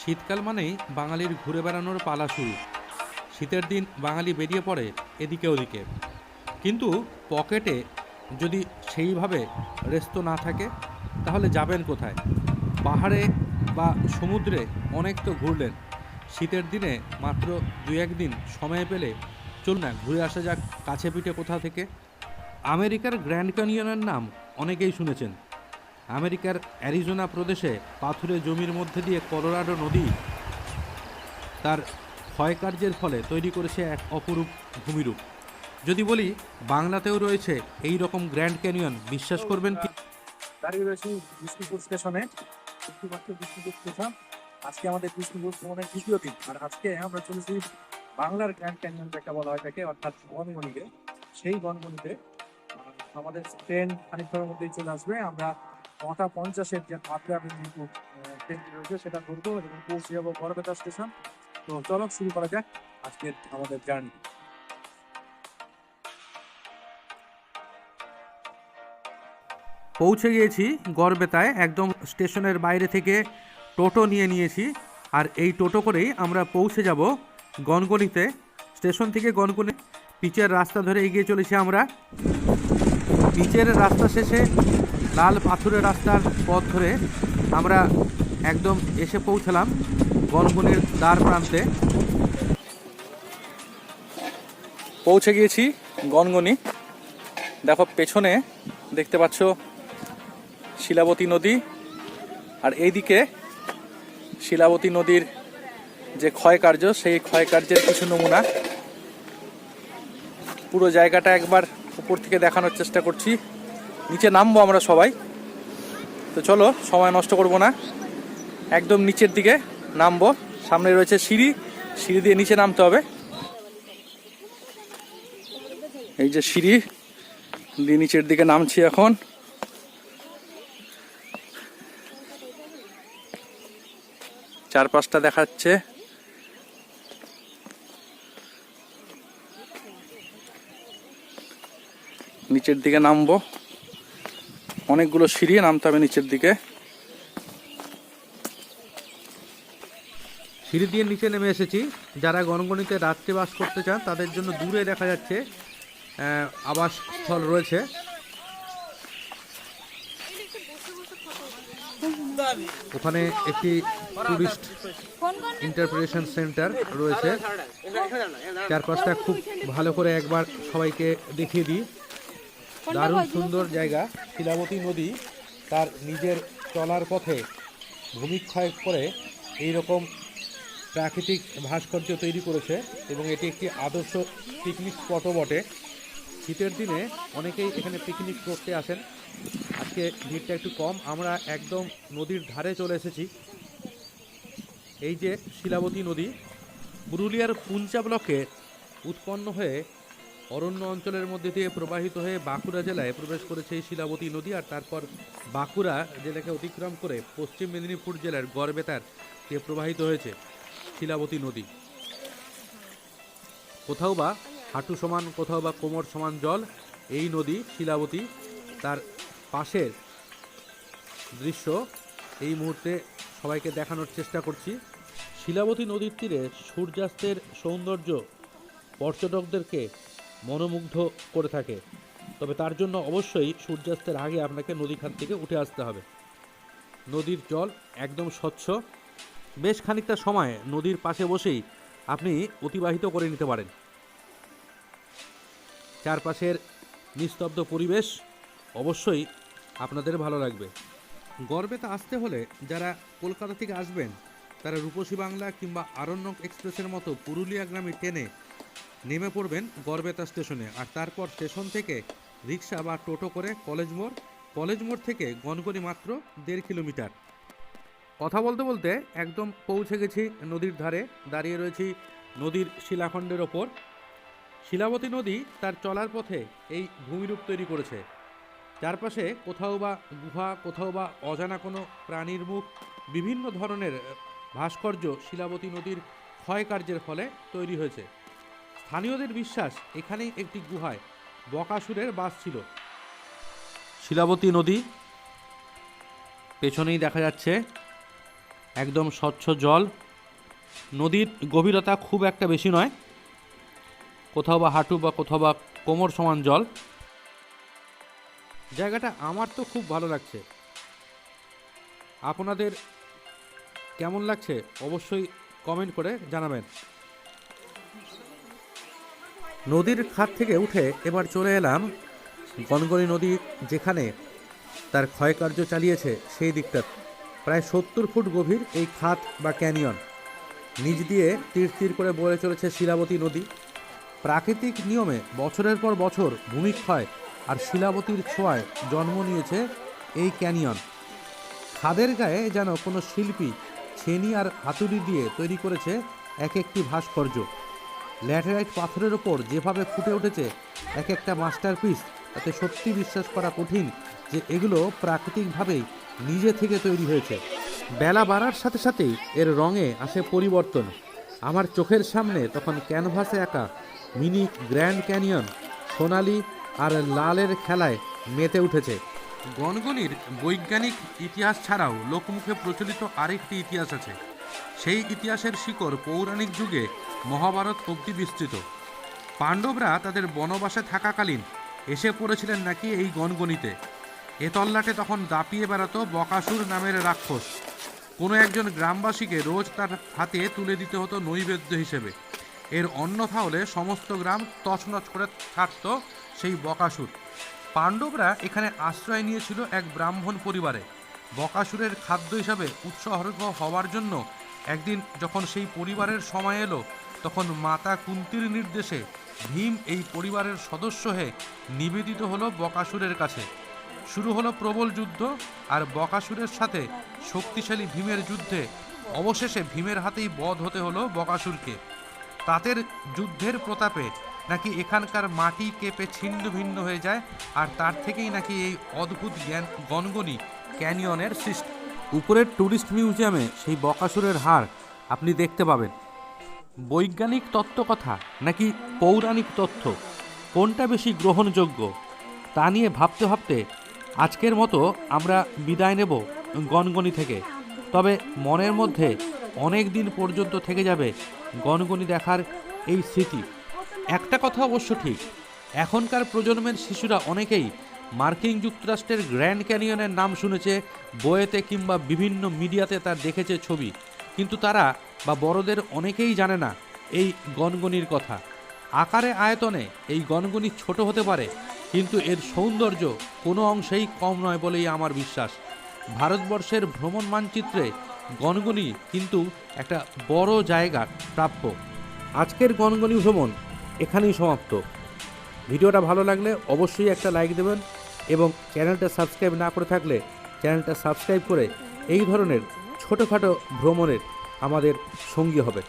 শীতকাল মানেই বাঙালির ঘুরে বেড়ানোর পালা শুরু। শীতের দিন বাঙালি বেরিয়ে পড়ে এদিকে ওদিকে। কিন্তু পকেটে যদি সেইভাবে রেস্ত না থাকে, তাহলে যাবেন কোথায়? পাহাড়ে বা সমুদ্রে অনেক তো ঘুরলেন। শীতের দিনে মাত্র দু একদিন সময় পেলে চলুন না, ঘুরে আসা যাক কাছে পিঠে কোথা থেকে। আমেরিকার গ্র্যান্ড ক্যানিয়নের নাম অনেকেই শুনেছেন। আমেরিকার অ্যারিজোনা প্রদেশে পাথুরে জমির মধ্যে দিয়ে কলোরাডো নদী তার ক্ষয়কার্যের ফলে তৈরি করেছে এক অপরূপ ভূমিরূপ। যদি বলি বাংলাতেও রয়েছে এই রকম গ্র্যান্ড ক্যানিয়ন বিশ্বাস করবেন কি? দাঁড়িয়ে রয়েছি বিষ্ণুপুর স্টেশনে। বিষ্ণুপুর আজকে আমাদের বিষ্ণুপুর ভ্রমণের দ্বিতীয় দিন। আর আজকে আমরা চলেছি বাংলার গ্র্যান্ড ক্যানিয়ন যেটা বলা হয় থাকে অর্থাৎ গনগনিতে সেই আহ, আমাদের ট্রেন খানিকক্ষণের মধ্যেই চলে আসবে। আমরা নটা পঞ্চাশের যে মাত্রা মেদিনীপুর ট্রেনটি রয়েছে, সেটা ধরবো এবং পৌঁছে যাব বরপেটা স্টেশন। তো চলো শুরু করা যাক আজকের আমাদের জার্নি পৌঁছে গিয়েছি গড়বেতায়, একদম স্টেশনের বাইরে থেকে টোটো নিয়ে নিয়েছি। আর এই টোটো করেই আমরা পৌঁছে যাব গনগনিতে। স্টেশন থেকে গনগনি, পিচের রাস্তা ধরে এগিয়ে চলেছি আমরা। পিচের রাস্তা শেষে লাল পাথুরের রাস্তার পথ ধরে আমরা একদম এসে পৌঁছালাম গনগনির দ্বার প্রান্তে। পৌঁছে গিয়েছি গনগনি। দেখো, পেছনে দেখতে পাচ্ছ শিলাবতী নদী। আর এইদিকে শিলাবতী নদীর যে ক্ষয়কার্য, সেই ক্ষয়কার্যের কিছু নমুনা। পুরো জায়গাটা একবার উপর থেকে দেখানোর চেষ্টা করছি। নিচে নামবো আমরা সবাই। তো চলো, সময় নষ্ট করব না। একদম নিচের দিকে নামবো। সামনে রয়েছে সিঁড়ি। সিঁড়ি দিয়ে নিচে নামতে হবে। এই যে সিঁড়ি, দিয়ে নিচের দিকে নামছি এখন। চারপাশটা দেখাচ্ছে। নিচের দিকে নামবো। অনেকগুলো সিঁড়ি নামতে হবে নিচের দিকে। সিঁড়ি দিয়ে নিচে নেমে এসেছি। যারা গণগণিতে রাত্রে বাস করতে চান, তাদের জন্য দূরে দেখা যাচ্ছে আবাসস্থল রয়েছে। ওখানে একটি টুরিস্ট ইন্টারপ্রিটেশন সেন্টার রয়েছে। চারপাশটা খুব ভালো করে একবার সবাইকে দেখিয়ে দিই। দারুণ সুন্দর জায়গা। শিলাবতী নদী তার নিজের চলার পথে ভূমিক্ষয় করে এই রকম প্রাকৃতিক ভাস্কর্য তৈরি করেছে এবং এটি একটি আদর্শ পিকনিক স্পটও বটে। শীতের দিনে অনেকেই এখানে পিকনিক করতে আসেন। আজকে ভিড়টা একটু কম। আমরা একদম নদীর ধারে চলে এসেছি। এই যে শিলাবতী নদী পুরুলিয়ার পুঞ্চা ব্লকে উৎপন্ন হয়ে অরণ্য অঞ্চলের মধ্যে দিয়ে প্রবাহিত হয়ে বাঁকুড়া জেলায় প্রবেশ করেছে এই শিলাবতী নদী আর তারপর বাঁকুড়া জেলাকে অতিক্রম করে পশ্চিম মেদিনীপুর জেলার গড়বেতার দিয়ে প্রবাহিত হয়েছে শিলাবতী নদী। কোথাও বা হাঁটু সমান, কোথাও বা কোমর সমান জল, এই নদী শিলাবতী তার পাশের দৃশ্য। এই মুহূর্তে সবাইকে দেখানোর চেষ্টা করছি। শিলাবতী নদীর তীরে সূর্যাস্তের সৌন্দর্য পর্যটকদেরকে মনোমুগ্ধ করে থাকে। তবে তার জন্য অবশ্যই সূর্যাস্তের আগে আপনাকে নদীখান থেকে উঠে আসতে হবে। নদীর জল একদম স্বচ্ছ। বেশ খানিকটা সময় নদীর পাশে বসেই আপনি অতিবাহিত করে নিতে পারেন। চারপাশের নিস্তব্ধ পরিবেশ অবশ্যই আপনাদের ভালো লাগবে। গর্বেতে আসতে হলে যারা কলকাতা থেকে আসবেন, তারা রূপসী বাংলা কিংবা আরণ্যক এক্সপ্রেসের মতো পুরুলিয়াগ্রামী ট্রেনে নেমে পড়বেন গড়বেতা স্টেশনে। আর তারপর স্টেশন থেকে রিক্সা বা টোটো করে কলেজ মোড়। কলেজ মোড় থেকে গনগনি মাত্র দেড় কিলোমিটার। কথা বলতে বলতে একদম পৌঁছে গেছি নদীর ধারে। দাঁড়িয়ে রয়েছি নদীর শিলাখণ্ডের ওপর। শিলাবতী নদী তার চলার পথে এই ভূমিরূপ তৈরি করেছে। চারপাশে কোথাও বা গুহা, কোথাও বা অজানা কোনো প্রাণীর মুখ, বিভিন্ন ধরনের ভাস্কর্য শিলাবতী নদীর ক্ষয়কার্যের ফলে তৈরি হয়েছে। স্থানীয়দের বিশ্বাস এখানেই একটি গুহায় বকাসুরের বাস ছিল। শিলাবতী নদী, পেছনেই দেখা যাচ্ছে একদম স্বচ্ছ জল। নদীর গভীরতা খুব একটা বেশি নয়, কোথাও বা হাঁটু বা কোথাও বা কোমর সমান জল। জায়গাটা আমার তো খুব ভালো লাগছে। আপনাদের কেমন লাগছে অবশ্যই কমেন্ট করে জানাবেন। নদীর খাত থেকে উঠে এবার চলে এলাম গনগনি নদী, যেখানে তার ক্ষয়কার্য চালিয়েছে সেই দিকটা। প্রায় সত্তর ফুট গভীর এই খাত বা ক্যানিয়ন। নিচ দিয়ে তীর তীর করে বয়ে চলেছে শিলাবতী নদী। প্রাকৃতিক নিয়মে বছরের পর বছর ভূমিক্ষয় আর শিলাবতীর ছোঁয়ায় জন্ম নিয়েছে এই ক্যানিয়ন। খাদের গায়ে যেন কোনো শিল্পী ছেনি আর হাতুড়ি দিয়ে তৈরি করেছে এক একটি ভাস্কর্য। ল্যাটেরাইট পাথরের ওপর যেভাবে ফুটে উঠেছে, এক একটা মাস্টারপিস তাতে সত্যি বিশ্বাস করা কঠিন যে এগুলো প্রাকৃতিকভাবেই নিজে থেকে তৈরি হয়েছে। বেলা বাড়ার সাথে সাথেই এর রঙে আসে পরিবর্তন। আমার চোখের সামনে তখন ক্যানভাসে আঁকা মিনি গ্র্যান্ড ক্যানিয়ন, সোনালি আর লালের খেলায় মেতে উঠেছে। গনগনির বৈজ্ঞানিক ইতিহাস ছাড়াও লোকমুখে প্রচলিত আরেকটি ইতিহাস আছে। সেই ইতিহাসের শিকড় পৌরাণিক যুগে মহাভারত অবধি বিস্তৃত। পাণ্ডবরা তাদের বনবাসে থাকাকালীন এসে পড়েছিলেন নাকি এই গনগনিতে এ তল্লাটে তখন দাপিয়ে বেড়াতো বকাসুর নামের রাক্ষস। কোনো একজন গ্রামবাসীকে রোজ তার হাতে তুলে দিতে হতো নৈবেদ্য হিসেবে। এর অন্যথা হলে সমস্ত গ্রাম তছনছ করে থাকত সেই বকাসুর। পাণ্ডবরা এখানে আশ্রয় নিয়েছিল এক ব্রাহ্মণ পরিবারে। বকাসুরের খাদ্য হিসাবে উৎসর্গ হওয়ার জন্য একদিন যখন সেই পরিবারের সময় এলো, তখন মাতা কুন্তির নির্দেশে ভীম এই পরিবারের সদস্য হয়ে নিবেদিত হলো বকাসুরের কাছে। শুরু হলো প্রবল যুদ্ধ আর বকাসুরের সাথে শক্তিশালী ভীমের যুদ্ধে অবশেষে ভীমের হাতেই বধ হতে হলো বকাসুরকে। তাদের যুদ্ধের প্রতাপে নাকি এখানকার মাটি কেঁপে ছিন্ন ভিন্ন হয়ে যায় আর তার থেকেই নাকি এই অদ্ভুত জ্ঞান গনগনি ক্যানিয়নের সৃষ্টি উপরের ট্যুরিস্ট মিউজিয়ামে সেই বকাসুরের হার আপনি দেখতে পাবেন। বৈজ্ঞানিক তত্ত্ব কথা নাকি পৌরাণিক তথ্য? কোনটা বেশি গ্রহণযোগ্য? তা নিয়ে ভাবতে ভাবতে আজকের মতো আমরা বিদায় নেব গনগনি থেকে। তবে মনের মধ্যে অনেক দিন পর্যন্ত থেকে যাবে গনগনি দেখার এই স্মৃতি। একটা কথা অবশ্য ঠিক, এখনকার প্রজন্মের শিশুরা অনেকেই মার্কিন যুক্তরাষ্ট্রের গ্র্যান্ড ক্যানিয়নের নাম শুনেছে, বইয়েতে কিংবা বিভিন্ন মিডিয়াতে তার দেখেছে ছবি। কিন্তু তারা বা বড়দের অনেকেই জানে না এই গনগনির কথা। আকারে আয়তনে এই গনগনি ছোট হতে পারে, কিন্তু এর সৌন্দর্য কোনো অংশেই কম নয় বলেই আমার বিশ্বাস। ভারতবর্ষের ভ্রমণ মানচিত্রে গনগনি কিন্তু একটা বড় জায়গার প্রাপ্য। আজকের গনগনি ভ্রমণ এখানেই সমাপ্ত। ভিডিওটা ভালো লাগলে অবশ্যই একটা লাইক দেবেন এবং চ্যানেলটা সাবস্ক্রাইব না করে থাকলে চ্যানেলটা সাবস্ক্রাইব করে এই ধরনের ছোটোখাটো ভ্রমণের আমাদের সঙ্গী হবে।